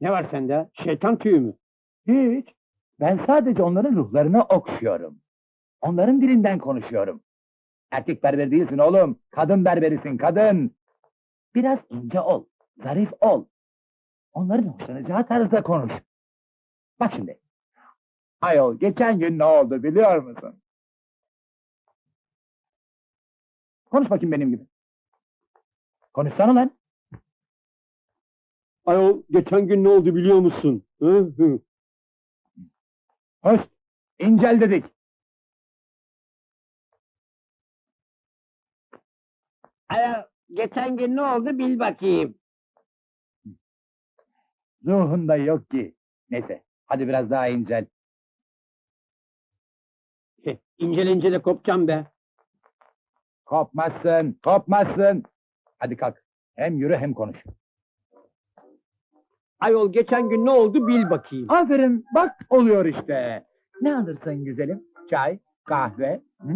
Ne var sende? Şeytan tüyü mü? Hiç. Ben sadece onların ruhlarını okşuyorum. Onların dilinden konuşuyorum. Erkek berber değilsin oğlum. Kadın berberisin, kadın. Biraz ince ol, zarif ol. Onların hoşlanacağı tarzda konuş. Bak şimdi. Ayol geçen gün ne oldu biliyor musun? Konuş bakayım benim gibi. Konuşsana lan. Ayol geçen gün ne oldu biliyor musun? Hı hı. Hoş. İncel dedik. Ayol, geçen gün ne oldu bil bakayım. Ruhunda yok ki. Neyse. Hadi biraz daha incel. Heh, İncele incele kopacağım be. Kopmazsın, kopmazsın. Hadi kalk. Hem yürü hem konuş. Ayol geçen gün ne oldu bil bakayım. Aferin, bak oluyor işte. Ne alırsın güzelim? Çay, kahve. Hı?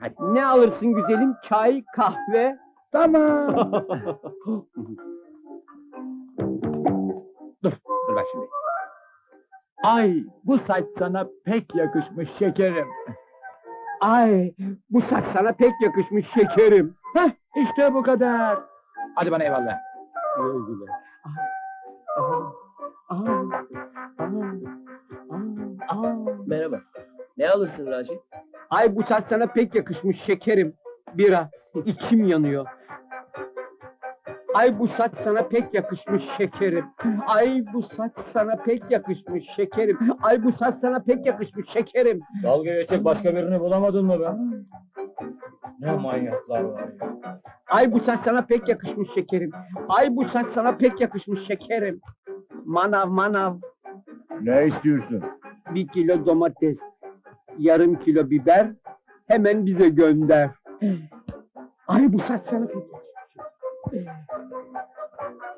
Hadi. Ne alırsın güzelim? Çay, kahve. Tamam. dur, dur bak şimdi. Ay, bu saç sana pek yakışmış şekerim. Ay bu saç sana pek yakışmış şekerim. Heh, işte bu kadar. Hadi bana eyvallah. Güle güle. Aa, aa, aa, aa. Merhaba. Ne alırsın Raci? Ay bu saç sana pek yakışmış şekerim. Bira. içim yanıyor. Ay bu saç sana pek yakışmış şekerim. Ay bu saç sana pek yakışmış şekerim. Ay bu saç sana pek yakışmış şekerim. Dalga geçecek başka birini bulamadın mı be? Ne manyaklar var ya. Ay bu saç sana pek yakışmış şekerim. Ay bu saç sana pek yakışmış şekerim. Manav manav. Ne istiyorsun? Bir kilo domates. Yarım kilo biber. Hemen bize gönder. Ay bu saç sana pek yakışmış.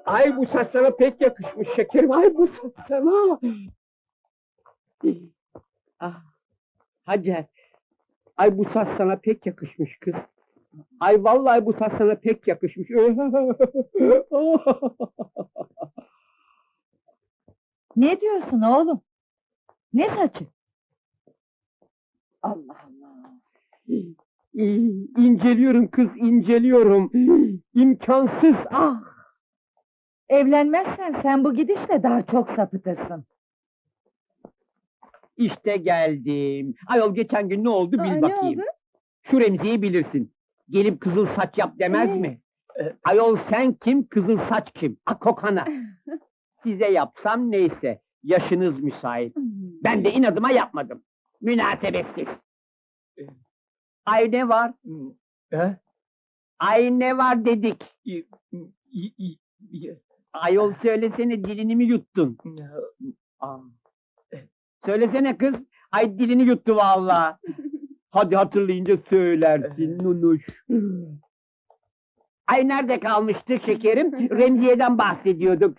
Ay bu saç sana pek yakışmış şekerim. Ay bu saç sana. Ah, Hacer. Ay bu saç sana pek yakışmış kız. Ay vallahi bu saç sana pek yakışmış. Ne diyorsun oğlum? Ne saçı? Allah Allah. İnceliyorum kız, inceliyorum. İmkansız. Ah! Evlenmezsen sen bu gidişle daha çok sapıtırsın. İşte geldim. Ayol geçen gün ne oldu bil Aa, ne bakayım. oldu? Şu Remzi'yi bilirsin. Gelip kızıl saç yap demez mi? Ee, Ayol sen kim, kızıl saç kim? A kokana. Size yapsam neyse. Yaşınız müsait. Ben de inadıma yapmadım. Münasebetsiz. Ay ne var? He? Ay ne var dedik. Ayol söylesene dilini mi yuttun? Söylesene kız. Ay dilini yuttu vallahi. Hadi hatırlayınca söylersin nunuş. Ay nerede kalmıştı şekerim? Remziye'den bahsediyorduk.